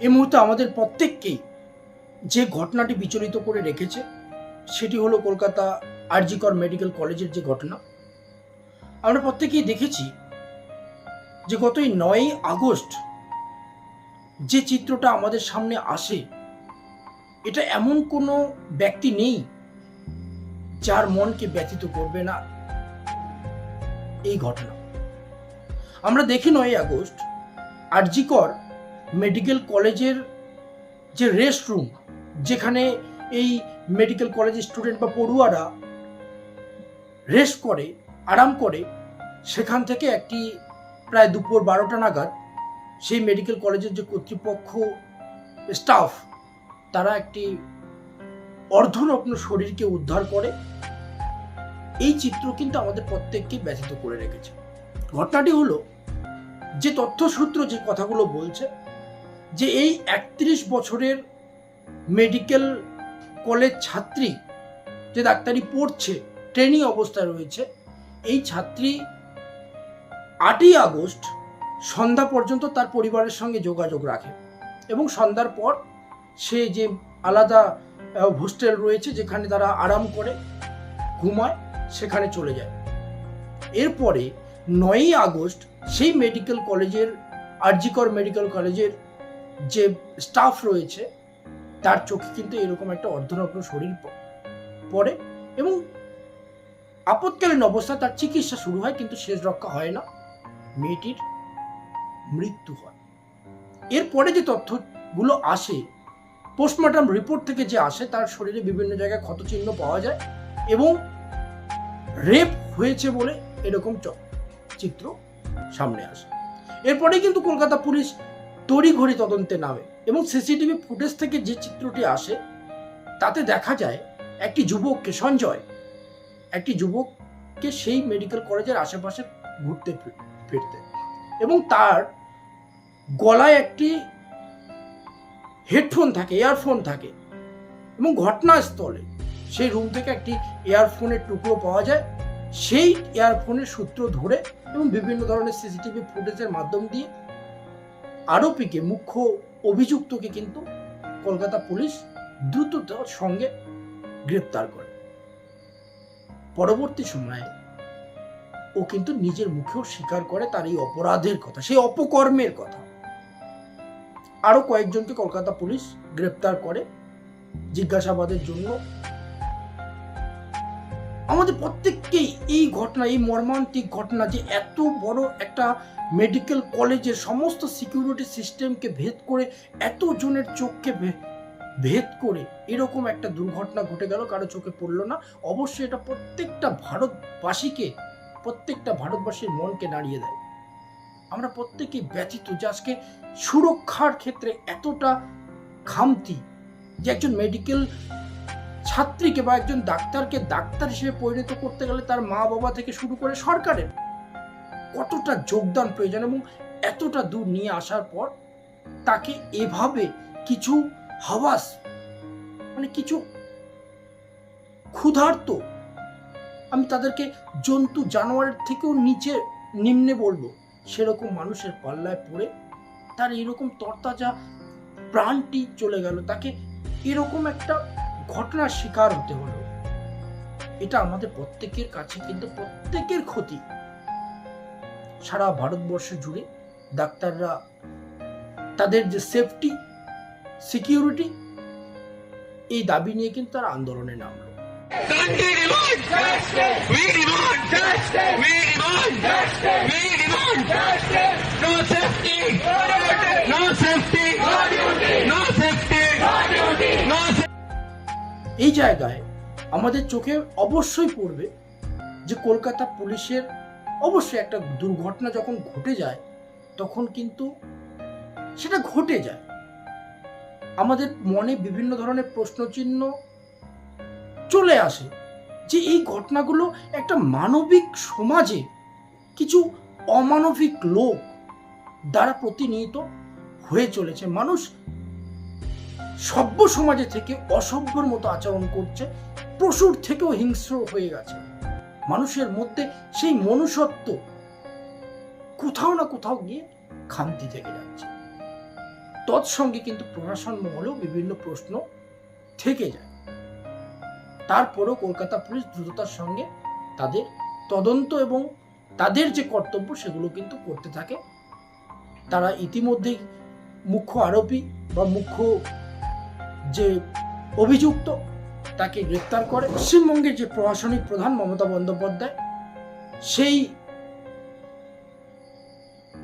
এই মুহূর্তে আমাদের প্রত্যেককেই যে ঘটনাটি বিচলিত করে রেখেছে, সেটি হলো কলকাতা আরজিকর মেডিকেল কলেজের যে ঘটনা। আমরা প্রত্যেকেই দেখেছি যে গত নয়ই আগস্ট যে চিত্রটা আমাদের সামনে আসে, এটা এমন কোনো ব্যক্তি নেই যার মনকে ব্যথিত করবে না। এই ঘটনা। আমরা দেখি নয় আগস্ট আরজিকর মেডিকেল কলেজের যে রেস্ট রুম যেখানে এই মেডিকেল কলেজের স্টুডেন্ট বা পড়ুয়ারা রেস্ট করে, আরাম করে, সেখান থেকে একটি প্রায় দুপুর বারোটা নাগাদ সেই মেডিকেল কলেজের যে কর্তৃপক্ষ স্টাফ তারা একটি অর্ধনগ্ন শরীরকে উদ্ধার করে। এই চিত্র কিন্তু আমাদের প্রত্যেককে ব্যথিত করে রেখেছে। ঘটনাটি হলো যে তথ্যসূত্র যে কথাগুলো বলছে, যে এই একত্রিশ বছরের মেডিকেল কলেজ ছাত্রী যে ডাক্তারি পড়ছে, ট্রেনিং অবস্থায় রয়েছে, এই ছাত্রী আটই আগস্ট সন্ধ্যা পর্যন্ত তার পরিবারের সঙ্গে যোগাযোগ রাখে এবং সন্ধ্যার পর সে যে আলাদা হোস্টেল রয়েছে যেখানে তারা আরাম করে ঘুমায়, সেখানে চলে যায়। এরপরে নয়ই আগস্ট সেই মেডিকেল কলেজের, আরজিকর মেডিকেল কলেজের যে স্টাফ রয়েছে, তার চোখে কিন্তু এরকম একটা অর্ধনগ্ন শরীর পড়ে এবং আপৎকালীন অবস্থা তার চিকিৎসা শুরু হয় কিন্তু শেষ রক্ষা হয় না। মেয়েটির মৃত্যু হয়। এরপরে যে তথ্যগুলো আসে পোস্টমর্টম রিপোর্ট থেকে যে আসে, তার শরীরে বিভিন্ন জায়গায় ক্ষতচিহ্ন পাওয়া যায় এবং রেপ হয়েছে বলে এরকম চিত্র সামনে আসে। এরপরে কিন্তু কলকাতা পুলিশ তড়িঘড়ি তদন্তে নামে এবং সিসিটিভি ফুটেজ থেকে যে চিত্রটি আসে, তাতে দেখা যায় একটি যুবককে, সঞ্জয়, একটি যুবককে সেই মেডিকেল কলেজের আশেপাশে ঘুরতে ফিরতে এবং তার গলায় একটি হেডফোন থাকে ইয়ারফোন থাকে এবং ঘটনাস্থলে সেই রুম থেকে একটি ইয়ারফোনের টুকরো পাওয়া যায় সেই ইয়ারফোনের সূত্র ধরে এবং বিভিন্ন ধরনের সিসিটিভি ফুটেজের মাধ্যম দিয়ে আরোপিকে, মুখ্য অভিযুক্তকে কিন্তু কলকাতা পুলিশ দ্রুততার সঙ্গে গ্রেপ্তার করে। পরবর্তী সময়ে ও কিন্তু নিজের মুখেও স্বীকার করে তার এই অপরাধের কথা, সেই অপকর্মের কথা। আরও কয়েকজনকে কলকাতা পুলিশ গ্রেপ্তার করে, জিজ্ঞাসাবাদের জন্য আমাদের প্রত্যেককেই এই ঘটনা, এই মর্মান্তিক ঘটনা যে এত বড় একটা মেডিকেল কলেজের সমস্ত সিকিউরিটি সিস্টেমকে ভেদ করে এত জনের চোখকে ভেদ করে এরকম একটা দুর্ঘটনা ঘটে গেল, কারও চোখে পড়ল না। অবশ্যই এটা প্রত্যেকটা ভারতবাসীকে, প্রত্যেকটা ভারতবাসীর মনকে নাড়িয়ে দেয়। আমরা প্রত্যেকেই ব্যথিত যে আজকে সুরক্ষার ক্ষেত্রে এতটা খামতি যে একজন মেডিকেল ছাত্রীকে বা একজন ডাক্তারকে ডাক্তার হিসেবে পরিণত করতে গেলে তার মা বাবা থেকে শুরু করে সরকারের কতটা যোগদান প্রয়োজন এবং এতটা দূর নিয়ে আসার পর তাকে এভাবে কিছু হাওয়াস মানে কিছু ক্ষুধার্ত, আমি তাদেরকে জন্তু জানোয়ারের থেকেও নিচে নিম্নে বলব, সেরকম মানুষের পাল্লায় পড়ে তার এরকম তরতাজা প্রাণটি চলে গেল। তাকে এরকম একটা ঘটনার শিকার হতে হলো। এটা আমাদের প্রত্যেকের কাছে কিন্তু প্রত্যেকের ক্ষতি। সারা ভারতবর্ষ জুড়ে ডাক্তাররা তাদের যে সেফটি সিকিউরিটি এই দাবি নিয়ে কিন্তু তারা আন্দোলনে নামলো. এই জায়গায় আমাদের চোখে অবশ্যই পড়বে যে কলকাতা পুলিশের অবশ্যই একটা দুর্ঘটনা যখন ঘটে যায়, তখন কিন্তু সেটা ঘটে যায়। আমাদের মনে বিভিন্ন ধরনের প্রশ্নচিহ্ন চলে আসে যে এই ঘটনাগুলো একটা মানবিক সমাজে কিছু অমানবিক লোক দ্বারা প্রতিনিয়ত হয়ে চলেছে। মানুষ সভ্য সমাজে থেকে অসভ্যর মতো আচরণ করছে পশুর থেকেও হিংস্র হয়ে গেছে। মানুষের মধ্যে সেই মনুষ্যত্ব কোথাও না কোথাও গিয়ে খামতি থেকে যাচ্ছে। তৎসঙ্গে কিন্তু প্রশাসন মহলেও বিভিন্ন প্রশ্ন থেকে যায়। তারপরেও কলকাতা পুলিশ দ্রুততার সঙ্গে তাদের তদন্ত এবং তাদের যে কর্তব্য, সেগুলো কিন্তু করতে থাকে। তারা ইতিমধ্যেই মুখ্য আরোপী বা মুখ্য যে অভিযুক্ত তাকে গ্রেপ্তার করে পশ্চিমবঙ্গের যে প্রশাসনিক প্রধান মমতা বন্দ্যোপাধ্যায়, সেই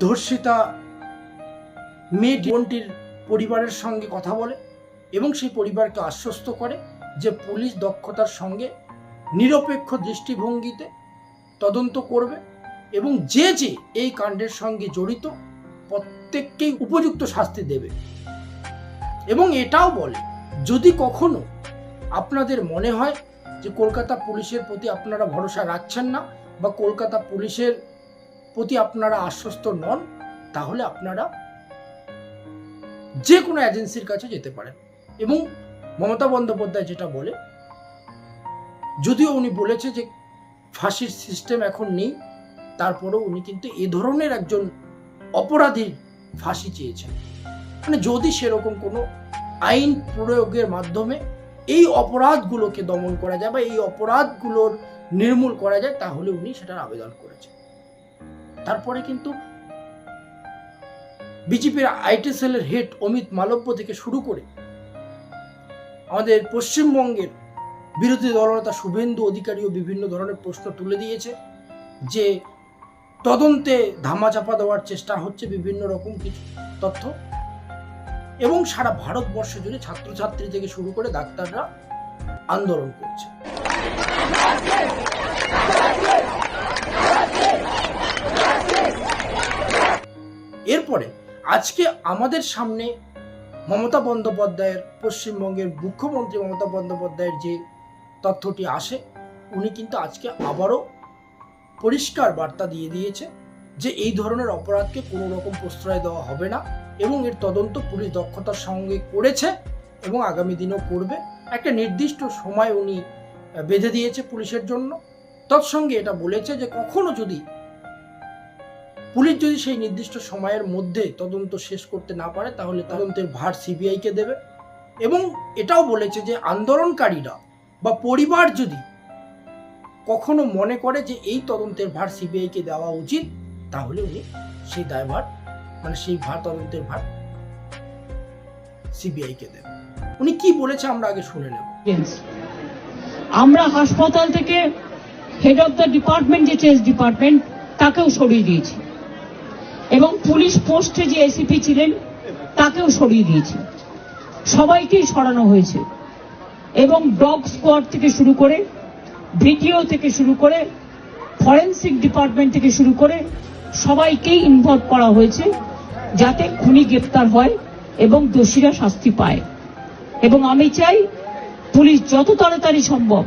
ধর্ষিতা মেয়ে বোনটির পরিবারের সঙ্গে কথা বলে এবং সেই পরিবারকে আশ্বস্ত করে যে পুলিশ দক্ষতার সঙ্গে নিরপেক্ষ দৃষ্টিভঙ্গিতে তদন্ত করবে এবং যে যে এই কাণ্ডের সঙ্গে জড়িত প্রত্যেককেই উপযুক্ত শাস্তি দেবে। এবং এটাও বলে যদি কখনো আপনাদের মনে হয় যে কলকাতা পুলিশের প্রতি আপনারা ভরসা রাখছেন না বা কলকাতা পুলিশের প্রতি আপনারা আশ্বস্ত নন, তাহলে আপনারা যে কোনো এজেন্সির কাছে যেতে পারেন। এবং মমতা বন্দ্যোপাধ্যায় যেটা বলে, যদিও উনি বলেছে যে ফাঁসির সিস্টেম এখন নেই, তারপরেও উনি কিন্তু এ ধরনের একজন অপরাধীর ফাঁসি চেয়েছেন। মানে যদি সেরকম কোনো আইন প্রয়োগের মাধ্যমে এই অপরাধগুলোকে দমন করা যায় বা এই অপরাধগুলোর নির্মূল করা যায়, তাহলে উনি সেটার আবেদন করেছেন। তারপরে কিন্তু বিজেপির আইটি সেলের হেড অমিত মালব্য থেকে শুরু করে আমাদের পশ্চিমবঙ্গের বিরোধী দলনেতা শুভেন্দু অধিকারীও বিভিন্ন ধরনের প্রশ্ন তুলে দিয়েছে যে তদন্তে ধামাচাপা দেওয়ার চেষ্টা হচ্ছে বিভিন্ন রকম কিছু তথ্য। এবং সারা ভারতবর্ষ জুড়ে ছাত্রছাত্রী থেকে শুরু করে ডাক্তাররা আন্দোলন করছে। এরপরে আজকে আমাদের সামনে মমতা বন্দ্যোপাধ্যায়ের পশ্চিমবঙ্গের মুখ্যমন্ত্রী মমতা বন্দ্যোপাধ্যায়ের যে তথ্যটি আসে, উনি কিন্তু আজকে আবারও পরিষ্কার বার্তা দিয়ে দিয়েছে যে এই ধরনের অপরাধকে কোনো রকম প্রশ্রয় দেওয়া হবে না। এবং এর তদন্ত পুলিশ দক্ষতার সঙ্গে করেছে এবং আগামী দিনেও করবে। একটা নির্দিষ্ট সময় উনি বেঁধে দিয়েছে পুলিশের জন্য। তৎসঙ্গে এটা বলেছে যে কখনো যদি পুলিশ যদি সেই নির্দিষ্ট সময়ের মধ্যে তদন্ত শেষ করতে না পারে, তাহলে তদন্তের ভার সিবিআইকে দেবে। এবং এটাও বলেছে যে আন্দোলনকারীরা বা পরিবার যদি কখনো মনে করে যে এই তদন্তের ভার সিবিআইকে দেওয়া উচিত, তাহলে উনি সেই দায়ভার মানে সেই ভার তদন্তের ভার সিবিআইকে দেবেন উনি কি বলেছে আমরা আগে শুনে নেব। আমরা হাসপাতাল থেকে হেড অফ দ্য ডিপার্টমেন্ট যে চেস ডিপার্টমেন্ট তাকেও সরিয়ে দিয়েছি। এবং পুলিশ পোস্টে যে এসিপি ছিলেন, তাকেও সরিয়ে দিয়েছি। সবাইকেই সরানো হয়েছে। এবং ডগ স্কোয়াড থেকে শুরু করে, ভিডিও থেকে শুরু করে ফরেন্সিক ডিপার্টমেন্ট থেকে শুরু করে, সবাইকেই ইনভলভ করা হয়েছে। যাতে খুনি গ্রেপ্তার হয় এবং দোষীরা শাস্তি পায়। এবং আমি চাই পুলিশ যত তাড়াতাড়ি সম্ভব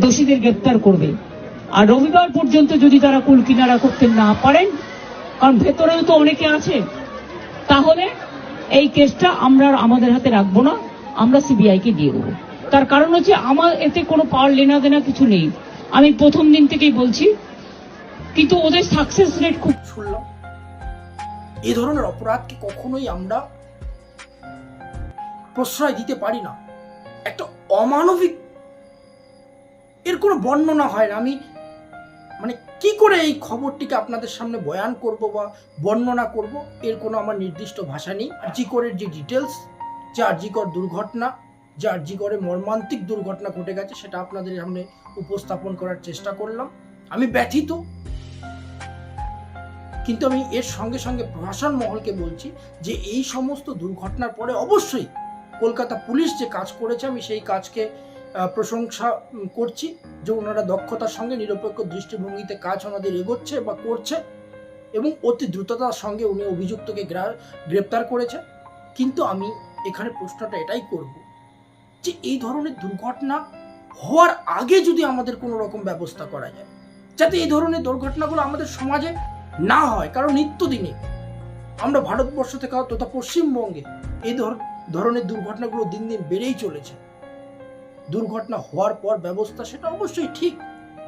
দোষীদের গ্রেপ্তার করবে। আর রবিবার পর্যন্ত যদি তারা কুল কিনারা করতে না পারেন, কারণ ভেতরেও তো অনেকে আছে, তাহলে এই কেসটা আমরা আমাদের হাতে রাখব না, আমরা সিবিআইকে দিয়ে দেবো। তার কারণ হচ্ছে আমার এতে কোনো পাওয়ার লেনা দেনা কিছু নেই। আমি প্রথম দিন থেকেই বলছি, কিন্তু ওদের সাকসেস রেট খুব শুনলাম। এই ধরনের অপরাধকে কখনোই আমরা প্রশ্রয় দিতে পারি না। একটা অমানবিক, এর কোনো বর্ণনা হয় না। আমি মানে কি করে এই খবরটিকে আপনাদের সামনে বয়ান করব বা বর্ণনা করব, এর কোনো আমার নির্দিষ্ট ভাষা নেই। আরজিকরের যে ডিটেলস যে আরজিকর দুর্ঘটনা, যে আরজিকরে মর্মান্তিক দুর্ঘটনা ঘটে গেছে, সেটা আপনাদের সামনে উপস্থাপন করার চেষ্টা করলাম। আমি ব্যথিত কিন্তু আমি এর সঙ্গে সঙ্গে প্রশাসন মহলকে বলছি যে এই সমস্ত দুর্ঘটনার পরে অবশ্যই কলকাতা পুলিশ যে কাজ করেছে, আমি সেই কাজকে প্রশংসা করছি যে ওনারা দক্ষতার সঙ্গে নিরপেক্ষ দৃষ্টিভঙ্গিতে কাজ ওনাদের এগোচ্ছে বা করছে এবং অতি দ্রুততার সঙ্গে উনি অভিযুক্তকে গ্রেপ্তার করেছে। কিন্তু আমি এখানে প্রশ্নটা এটাই করব যে এই ধরনের দুর্ঘটনা হওয়ার আগে যদি আমাদের কোনো রকম ব্যবস্থা করা যায়, যাতে এই ধরনের দুর্ঘটনাগুলো আমাদের সমাজে না হয়, কারণ নিত্যদিনে আমরা ভারতবর্ষ থেকে তথা পশ্চিমবঙ্গে এই ধর- ধরনের দুর্ঘটনাগুলো দিন দিন বেড়েই চলেছে। দুর্ঘটনা হওয়ার পর ব্যবস্থা সেটা অবশ্যই ঠিক,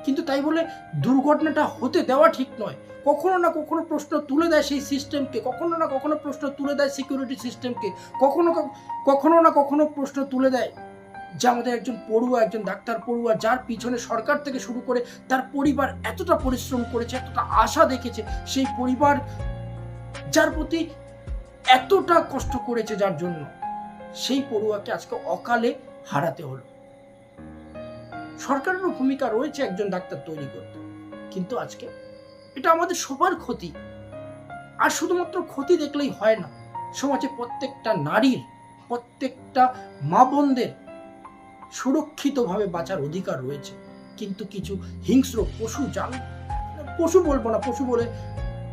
কিন্তু তাই বলে দুর্ঘটনাটা হতে দেওয়া ঠিক নয়। কখনো না কখনো প্রশ্ন তুলে দেয় সেই সিস্টেমকে কখনো না কখনো প্রশ্ন তুলে দেয় সিকিউরিটি সিস্টেমকে কখনো কখনো না কখনো প্রশ্ন তুলে দেয় যে আমাদের একজন পড়ুয়া, একজন ডাক্তার পড়ুয়া, যার পিছনে সরকার থেকে শুরু করে তার পরিবার এতটা পরিশ্রম করেছে, এতটা আশা দেখেছে, সেই পরিবার যার প্রতি এতটা কষ্ট করেছে যার জন্য সেই পড়ুয়াকে আজকে অকালে হারাতে হলো। সরকারেরও ভূমিকা রয়েছে একজন ডাক্তার তৈরি করতে, কিন্তু আজকে এটা আমাদের সবার ক্ষতি। আর শুধুমাত্র ক্ষতি দেখলেই হয় না, সমাজে প্রত্যেকটা নারীর, প্রত্যেকটা মা বোনদের সুরক্ষিতভাবে বাঁচার অধিকার রয়েছে। কিন্তু কিছু হিংস্র পশু জান পশু বলব না, পশু বলে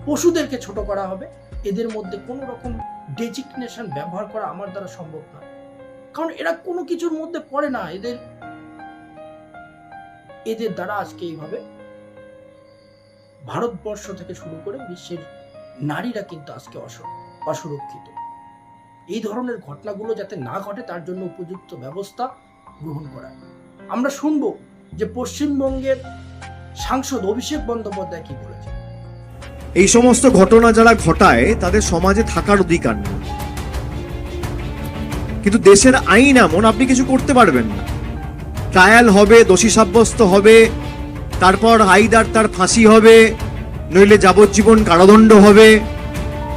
পশুদেরকে ছোট করা হবে। এদের মধ্যে কোনো রকম ডেজিগনেশন ব্যবহার করা আমার দ্বারা সম্ভব নয়। কারণ এরা কোনো কিছুর মধ্যে পড়ে না। এদের এদের দ্বারা আজকে এইভাবে ভারতবর্ষ থেকে শুরু করে বিশ্বের নারীরা কিন্তু আজকে অস- অসুরক্ষিত। এই ধরনের ঘটনাগুলো যাতে না ঘটে, তার জন্য উপযুক্ত ব্যবস্থা গ্রহণ করা আমরা শুনব যে পশ্চিমবঙ্গের সাংসদ অভিষেক বন্দ্যোপাধ্যায় কি বলেছে। এই সমস্ত ঘটনা যারা ঘটায়, তাদের সমাজে থাকার অধিকার নেই। কিন্তু দেশের আইন এমন, আপনি কিছু করতে পারবেন না। ট্রায়াল হবে, দোষী সাব্যস্ত হবে, তারপর হাইদার তার ফাঁসি হবে, নইলে যাবজ্জীবন কারাদণ্ড হবে,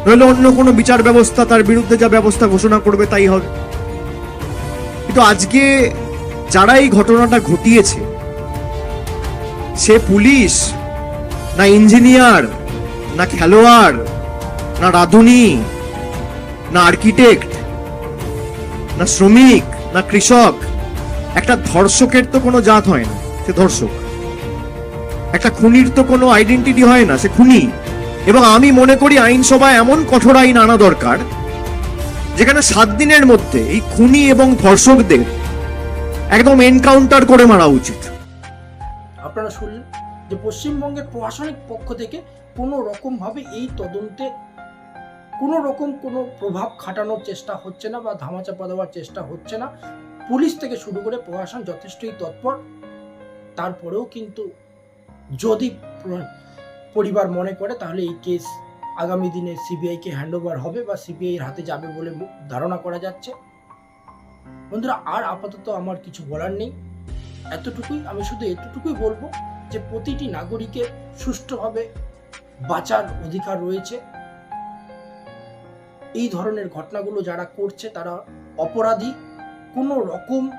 নইলে অন্য কোনো বিচার ব্যবস্থা, তার বিরুদ্ধে যা ব্যবস্থা ঘোষণা করবে তাই হবে। কিন্তু আজকে যারা এই ঘটনাটা ঘটিয়েছে, সে পুলিশ না ইঞ্জিনিয়ার, না খেলোয়াড়, না রাঁধুনি, না আর্কিটেক্ট, না শ্রমিক, না কৃষক, একটা ধর্ষকের তো কোনো জাত হয় না, সে ধর্ষক। একটা খুনির তো কোনো আইডেন্টিটি হয় না, সে খুনি। এবং আমি মনে করি আইনসভায় এমন কঠোর আইন আনা দরকার, যেখানে সাত দিনের মধ্যে এই খুনি এবং ধর্ষকদের একদম এনকাউন্টার করে মারা উচিত। আপনারা শুনলেন যে পশ্চিমবঙ্গের প্রশাসনিক পক্ষ থেকে কোনো রকমভাবে এই তদন্তে কোনো রকম কোনো প্রভাব খাটানোর চেষ্টা হচ্ছে না বা ধামাচাপা দেওয়ার চেষ্টা হচ্ছে না। পুলিশ থেকে শুরু করে প্রশাসন যথেষ্টই তৎপর। তারপরেও কিন্তু যদি পরিবার মনে করে, তাহলে এই কেস আগামী দিনে সিবিআইকে হ্যান্ডওভার হবে বা সিবিআইয়ের হাতে যাবে বলে ধারণা করা যাচ্ছে। বন্ধুরা, আর আপাতত আমার কিছু বলার নেই। এতটুকুই, আমি শুধু এতটুকুই বলব যে প্রতিটি নাগরিকের সুষ্ঠুভাবে বাঁচার অধিকার রয়েছে। এই ধরনের ঘটনাগুলো যারা করছে, তারা অপরাধী। কোনো রকম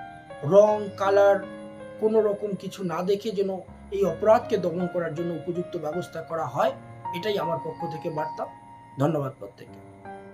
রং, কালার, কোনো রকম কিছু না দেখে যেন এই অপরাধকে দমন করার জন্য উপযুক্ত ব্যবস্থা করা হয়, এটাই আমার পক্ষ থেকে বার্তা। ধন্যবাদ প্রত্যেককে।